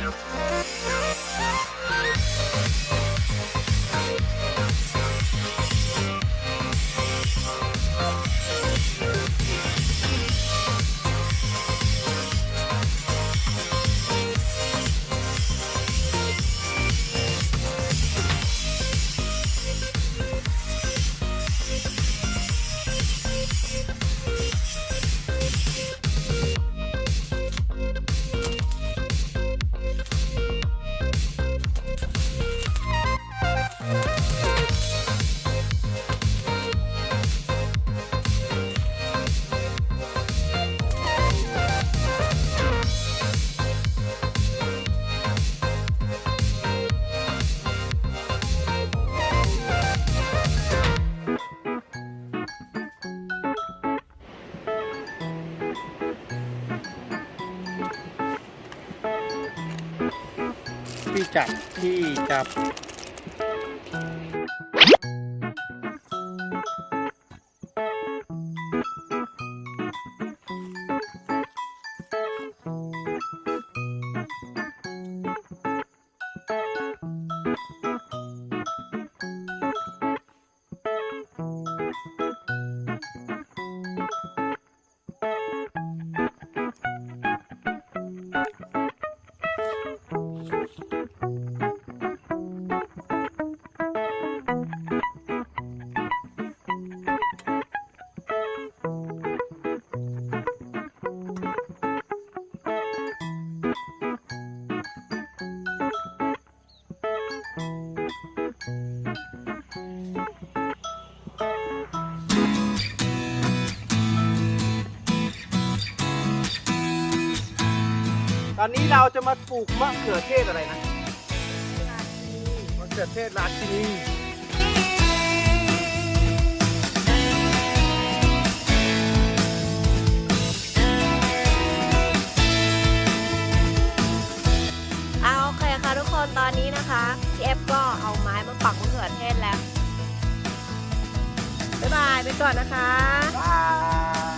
Yeah. ที่จับที่จับ ตอนนี้เราจะมาปลูกมะเขือเทศอะไรนะมะเขือเทศราชินีเอาโอเคค่ะทุกคนตอนนี้นะคะพี่เอฟก็เอาไม้มาปักมะเขือเทศแล้ว บ๊ายบายไปก่อนนะคะ บาย